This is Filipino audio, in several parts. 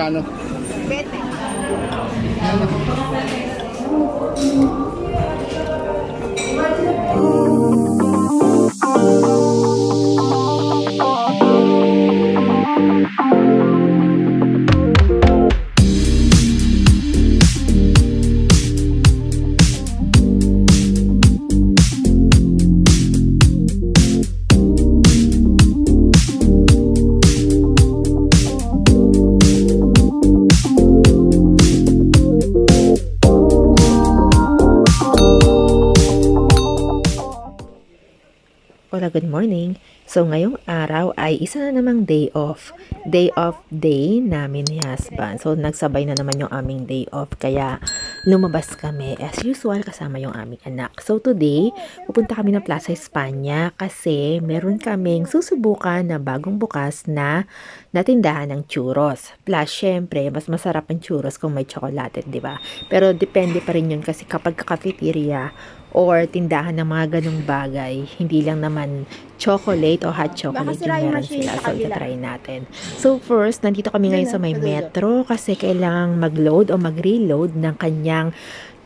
Magkano? 20. Good morning. So, ngayong araw ay isa na namang day off. Day off day namin ni husband. So, nagsabay na naman yung aming day off. Kaya, lumabas kami as usual kasama yung aming anak. So, today, pupunta kami ng Plaza España kasi meron kaming susubukan na bagong bukas na natindahan ng churros. Plus, syempre, mas masarap ang churros kung may chocolate, di ba? Pero, depende pa rin yun kasi kapag cafeteria, or tindahan ng mga ganong bagay, hindi lang naman chocolate o hot chocolate yung sira yung meron sila. So, kabila. try natin. So, first, nandito kami ngayon sa may metro kasi kailangang mag-load o mag-reload ng kanyang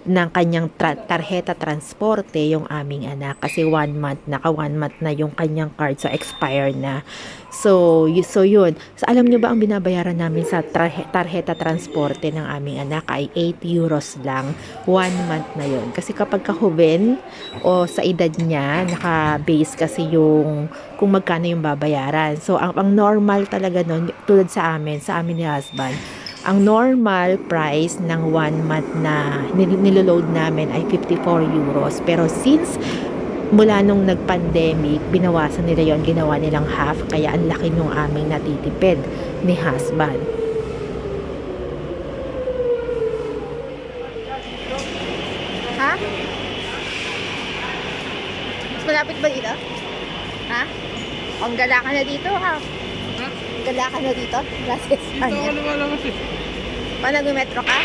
ng kanyang tra- tarjeta transporte yung aming anak. Kasi one month naka one month na yung kanyang card. So expired na. So so yun. So alam nyo ba ang binabayaran namin sa tarhe- tarjeta transporte ng aming anak ay 8 euros lang. One month na yun. Kasi kapag kahuben o sa edad niya naka-base kasi yung kung magkano yung babayaran. So ang, ang normal talaga nun tulad sa amin sa amin ni husband ang normal price ng one month na nil- niloload namin ay 54 euros. Pero since mula nung nag-pandemic, binawasan nila yon ginawa nilang half, kaya ang laki nung aming natitipid ni husband. Ha? Mas malapit ba dito? Ha? Ang gala ka na dito, ha? Ha? Gala ka na dito? Gracias. Dito lumalabas eh. Paano nag-metro ka?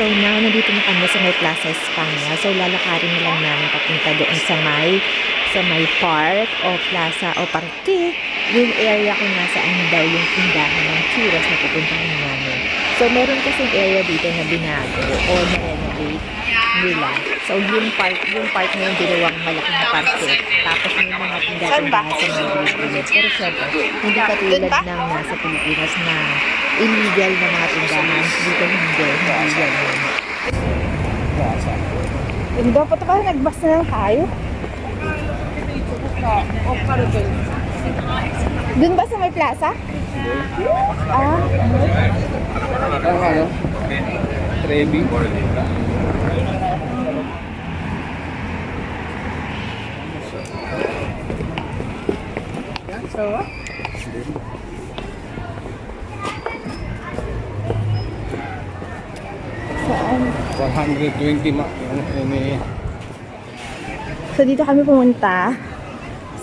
So now, nandito na kami sa may Plaza España. So lalakarin na lang namin papunta doon sa may sa may park o plaza o parke. Yung area kung nasaan daw yung tindahan ng churros na pupuntahan namin. So meron kasing area dito na binago o na-renovate nila. So yung park, yung park na yung ginawang malaking na parke. Tapos may mga ba? tindahan sa mga gilid. Pero syempre, hindi katulad ba? ng nasa Pilipinas na illegal na mga tindahan. Dito hindi, hindi yan yun. Yung dapat pa nagbas na lang tayo. Doon ba sa may plaza? Ah, Ang ano? Trevi. saan? 120 ma. Yan, So dito kami pumunta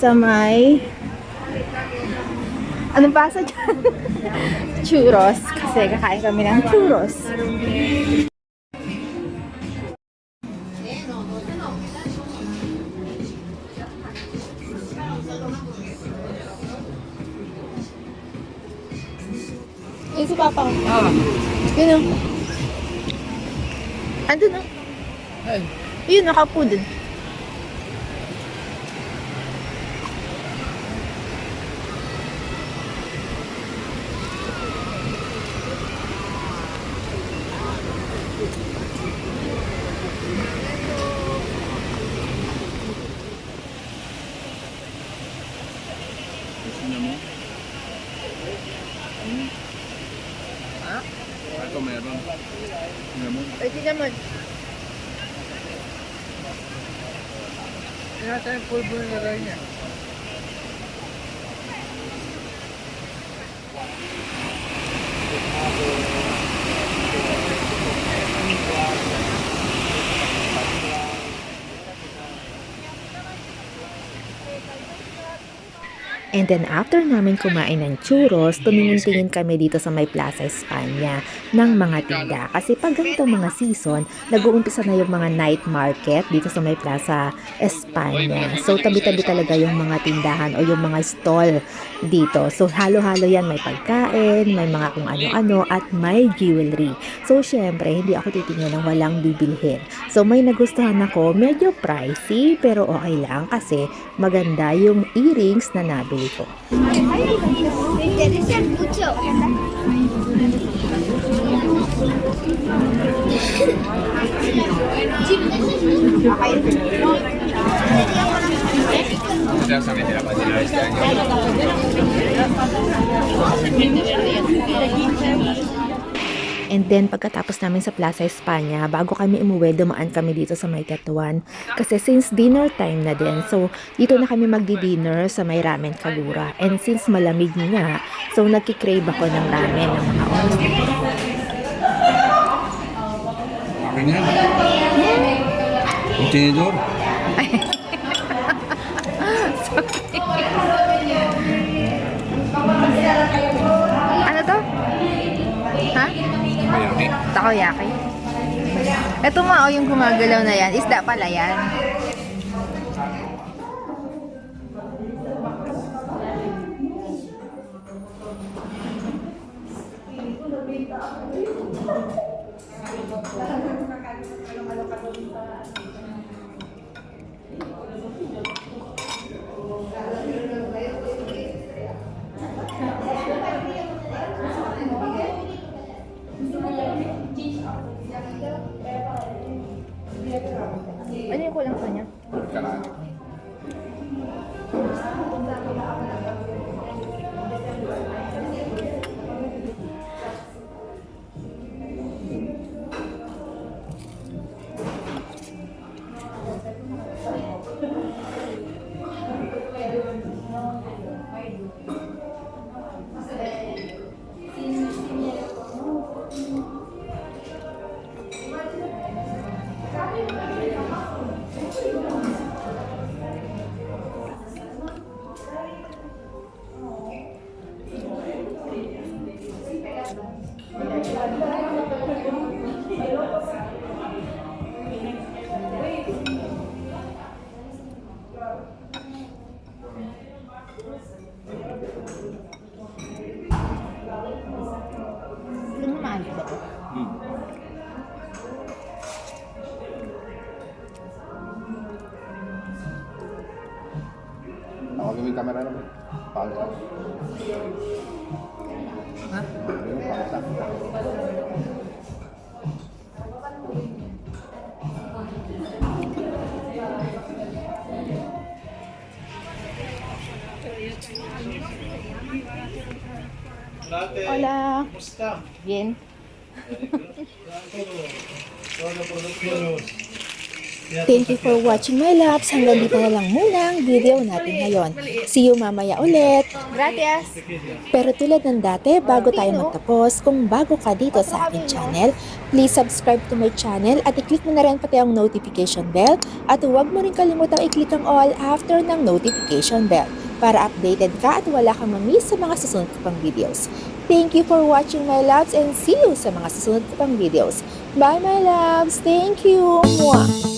sa may Anong pasa dyan? churros. Kasi kakain kami ng churros. Yung si Papa. Ah. Yun o. Andun o. Yun, nakapo dun. Ito meron. Meron. Pwede naman. Nasa yung pulbo na rin niya. And then after namin kumain ng churros, tumingin-tingin kami dito sa may Plaza España ng mga tinda. Kasi pag ganito mga season, nag-uumpisa na yung mga night market dito sa may Plaza España. So tabi-tabi talaga yung mga tindahan o yung mga stall dito. So halo-halo yan, may pagkain, may mga kung ano-ano at may jewelry. So syempre, hindi ako titingin ng walang bibilhin. So may nagustuhan ako, medyo pricey pero okay lang kasi maganda yung earrings na nabili dito. Ya, sampai tidak pasti And then, pagkatapos namin sa Plaza España, bago kami umuwi, dumaan kami dito sa may Tetuan. Kasi since dinner time na din, so dito na kami magdi-dinner sa may ramen kagura. And since malamig nga, so nagkikrave ako ng ramen ng mga oras na to. Takoyaki. Ito nga o yung gumagalaw na yan. Isda pala yan. Hola. Bien. Thank you for watching my loves. Hanggang dito na lang muna ang video natin ngayon. See you mamaya ulit. Gracias. Pero tulad ng dati, bago tayo magtapos, kung bago ka dito sa aking channel, please subscribe to my channel at i-click mo na rin pati ang notification bell at huwag mo rin kalimutang i-click ang all after ng notification bell para updated ka at wala kang mamiss sa mga susunod ko pang videos. Thank you for watching my loves and see you sa mga susunod ko pang videos. Bye my loves! Thank you! Mwah!